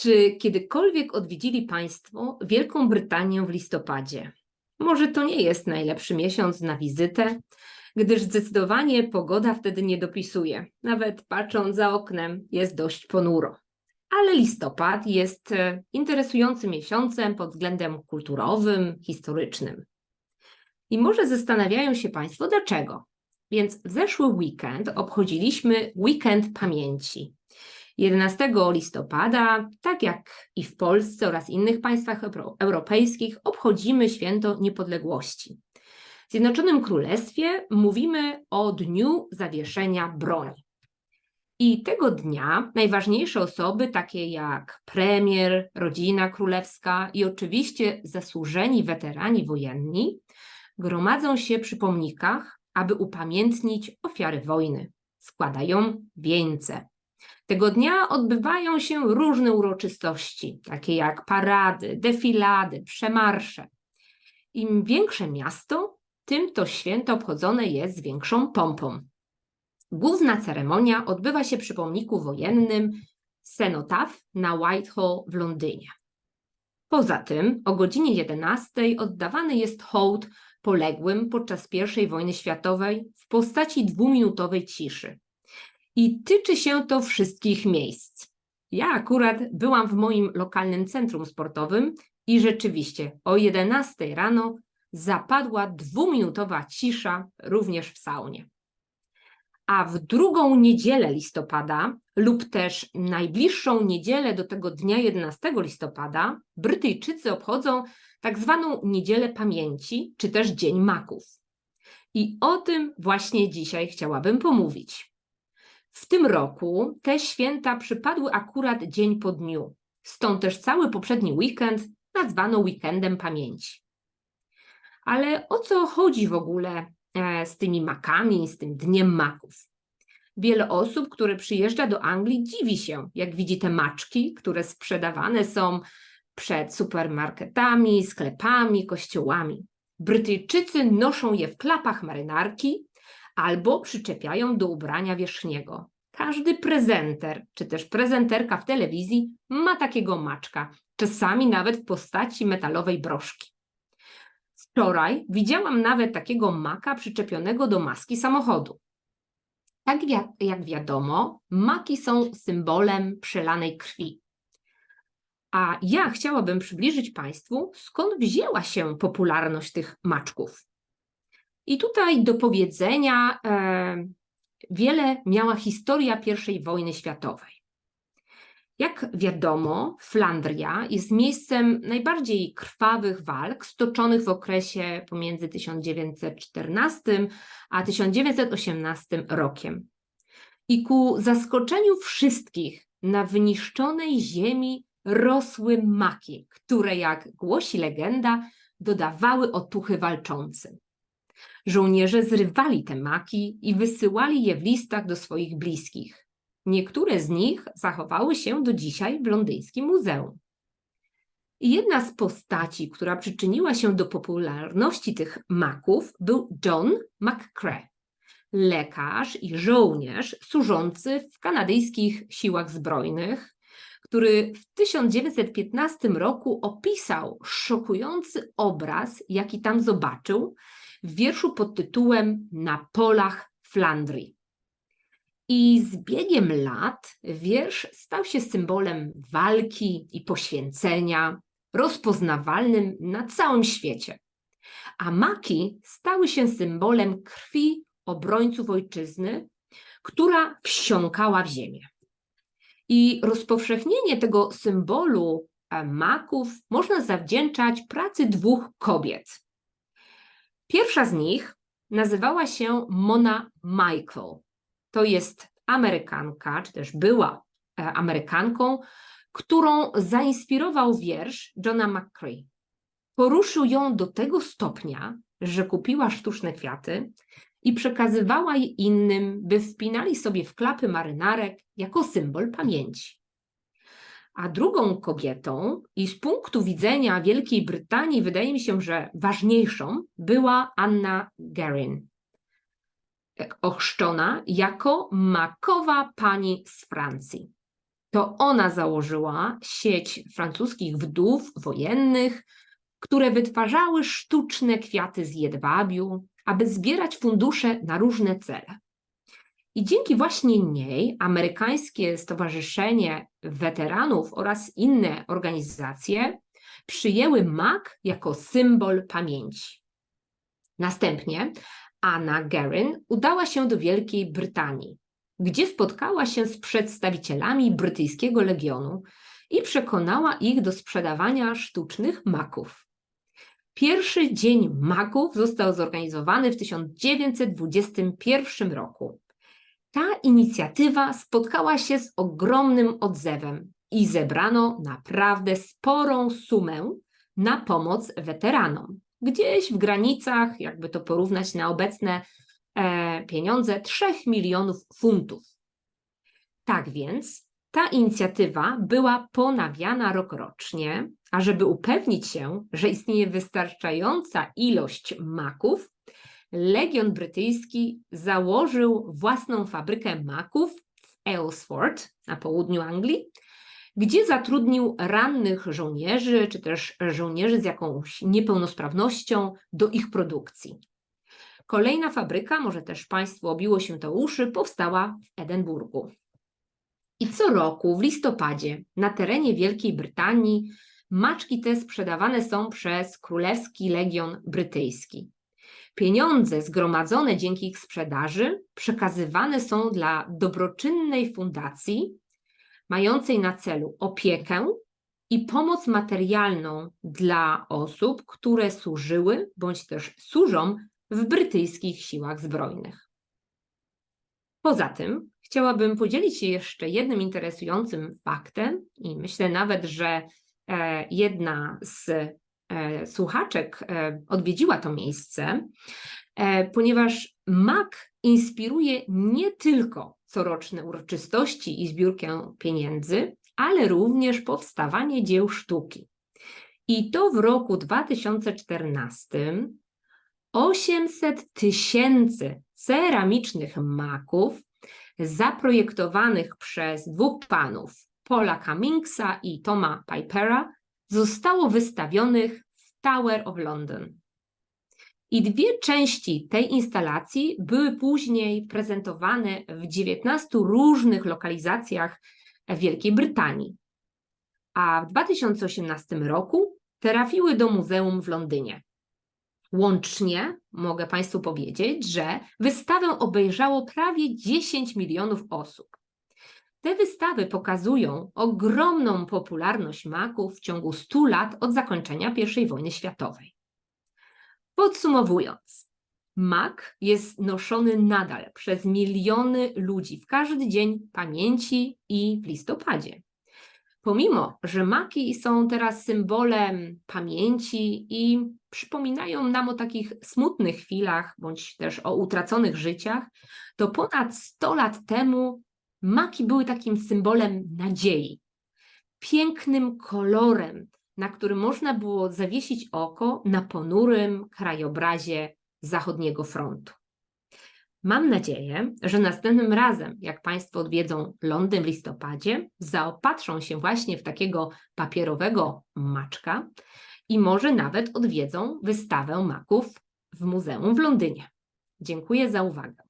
Czy kiedykolwiek odwiedzili Państwo Wielką Brytanię w listopadzie? Może to nie jest najlepszy miesiąc na wizytę, gdyż zdecydowanie pogoda wtedy nie dopisuje. Nawet patrząc za oknem jest dość ponuro. Ale listopad jest e, interesującym miesiącem pod względem kulturowym, historycznym. I może zastanawiają się Państwo, dlaczego? Więc w zeszły weekend obchodziliśmy Weekend Pamięci. 11 listopada, tak jak i w Polsce oraz innych państwach euro- europejskich, obchodzimy święto niepodległości. W Zjednoczonym Królestwie mówimy o Dniu Zawieszenia Broni. I tego dnia najważniejsze osoby, takie jak premier, rodzina królewska i oczywiście zasłużeni weterani wojenni, gromadzą się przy pomnikach, aby upamiętnić ofiary wojny. Składają wieńce. Tego dnia odbywają się różne uroczystości, takie jak parady, defilady, przemarsze. Im większe miasto, tym to święto obchodzone jest z większą pompą. Główna ceremonia odbywa się przy pomniku wojennym Cenotaph na Whitehall w Londynie. Poza tym o godzinie 11 oddawany jest hołd poległym podczas I wojny światowej w postaci dwuminutowej ciszy. I tyczy się to wszystkich miejsc. Ja akurat byłam w moim lokalnym centrum sportowym i rzeczywiście o 11 rano zapadła dwuminutowa cisza również w saunie. A w drugą niedzielę listopada lub też najbliższą niedzielę do tego dnia 11 listopada Brytyjczycy obchodzą tak zwaną Niedzielę Pamięci, czy też Dzień Maków. I o tym właśnie dzisiaj chciałabym pomówić. W tym roku te święta przypadły akurat dzień po dniu, stąd też cały poprzedni weekend nazwano weekendem pamięci. Ale o co chodzi w ogóle e, z tymi makami, z tym dniem maków? Wiele osób, które przyjeżdża do Anglii, dziwi się, jak widzi te maczki, które sprzedawane są przed supermarketami, sklepami, kościołami. Brytyjczycy noszą je w klapach marynarki albo przyczepiają do ubrania wierzchniego. Każdy prezenter czy też prezenterka w telewizji ma takiego maczka, czasami nawet w postaci metalowej broszki. Wczoraj widziałam nawet takiego maka przyczepionego do maski samochodu. Tak jak wiadomo, maki są symbolem przelanej krwi. A ja chciałabym przybliżyć Państwu, skąd wzięła się popularność tych maczków. I tutaj do powiedzenia e, wiele miała historia I wojny światowej. Jak wiadomo, Flandria jest miejscem najbardziej krwawych walk stoczonych w okresie pomiędzy 1914 a 1918 rokiem. I ku zaskoczeniu wszystkich na wyniszczonej ziemi rosły maki, które, jak głosi legenda, dodawały otuchy walczącym. Żołnierze zrywali te maki i wysyłali je w listach do swoich bliskich. Niektóre z nich zachowały się do dzisiaj w londyńskim muzeum. Jedna z postaci, która przyczyniła się do popularności tych maków, był John McCrae, lekarz i żołnierz służący w kanadyjskich siłach zbrojnych, który w 1915 roku opisał szokujący obraz, jaki tam zobaczył, w wierszu pod tytułem Na polach Flandrii. I z biegiem lat wiersz stał się symbolem walki i poświęcenia, rozpoznawalnym na całym świecie. A maki stały się symbolem krwi obrońców ojczyzny, która wsiąkała w ziemię. I rozpowszechnienie tego symbolu e, maków można zawdzięczać pracy dwóch kobiet. Pierwsza z nich nazywała się Mona Michael. To jest Amerykanka, czy też była e, Amerykanką, którą zainspirował wiersz Johna McCrae. Poruszył ją do tego stopnia, że kupiła sztuczne kwiaty i przekazywała je innym, by wpinali sobie w klapy marynarek jako symbol pamięci. A drugą kobietą, i z punktu widzenia Wielkiej Brytanii wydaje mi się, że ważniejszą, była Anna Guerin, ochrzczona jako makowa pani z Francji. To ona założyła sieć francuskich wdów wojennych, które wytwarzały sztuczne kwiaty z jedwabiu, aby zbierać fundusze na różne cele. I dzięki właśnie niej amerykańskie Stowarzyszenie Weteranów oraz inne organizacje przyjęły mak jako symbol pamięci. Następnie Anna Guerin udała się do Wielkiej Brytanii, gdzie spotkała się z przedstawicielami brytyjskiego legionu i przekonała ich do sprzedawania sztucznych maków. Pierwszy dzień maków został zorganizowany w 1921 roku. Ta inicjatywa spotkała się z ogromnym odzewem i zebrano naprawdę sporą sumę na pomoc weteranom. Gdzieś w granicach, jakby to porównać na obecne e, pieniądze, 3 milionów funtów. Tak więc ta inicjatywa była ponawiana rokrocznie, a żeby upewnić się, że istnieje wystarczająca ilość maków, Legion Brytyjski założył własną fabrykę maków w Aylesford na południu Anglii, gdzie zatrudnił rannych żołnierzy, czy też żołnierzy z jakąś niepełnosprawnością do ich produkcji. Kolejna fabryka, może też Państwu obiło się to uszy, powstała w Edynburgu. I co roku w listopadzie na terenie Wielkiej Brytanii maczki te sprzedawane są przez Królewski Legion Brytyjski. Pieniądze zgromadzone dzięki ich sprzedaży przekazywane są dla dobroczynnej fundacji mającej na celu opiekę i pomoc materialną dla osób, które służyły bądź też służą w brytyjskich siłach zbrojnych. Poza tym chciałabym podzielić się jeszcze jednym interesującym faktem i myślę nawet, że e, jedna z słuchaczek e, odwiedziła to miejsce, ponieważ MAK inspiruje nie tylko coroczne uroczystości i zbiórkę pieniędzy, ale również powstawanie dzieł sztuki. I to w roku 2014 800 tysięcy ceramicznych maków zaprojektowanych przez dwóch panów, Paula Cummingsa i Toma Pipera, zostało wystawionych w Tower of London. I dwie części tej instalacji były później prezentowane w 19 różnych lokalizacjach Wielkiej Brytanii. A w 2018 roku trafiły do muzeum w Londynie. Łącznie mogę Państwu powiedzieć, że wystawę obejrzało prawie 10 milionów osób. Te wystawy pokazują ogromną popularność maków w ciągu 100 lat od zakończenia I wojny światowej. Podsumowując, mak jest noszony nadal przez miliony ludzi w każdy dzień pamięci i w listopadzie. Pomimo, że maki są teraz symbolem pamięci i przypominają nam o takich smutnych chwilach, bądź też o utraconych życiach, to ponad 100 lat temu maki były takim symbolem nadziei, pięknym kolorem, na którym można było zawiesić oko na ponurym krajobrazie zachodniego frontu. Mam nadzieję, że następnym razem, jak Państwo odwiedzą Londyn w listopadzie, zaopatrzą się właśnie w takiego papierowego maczka i może nawet odwiedzą wystawę maków w muzeum w Londynie. Dziękuję za uwagę.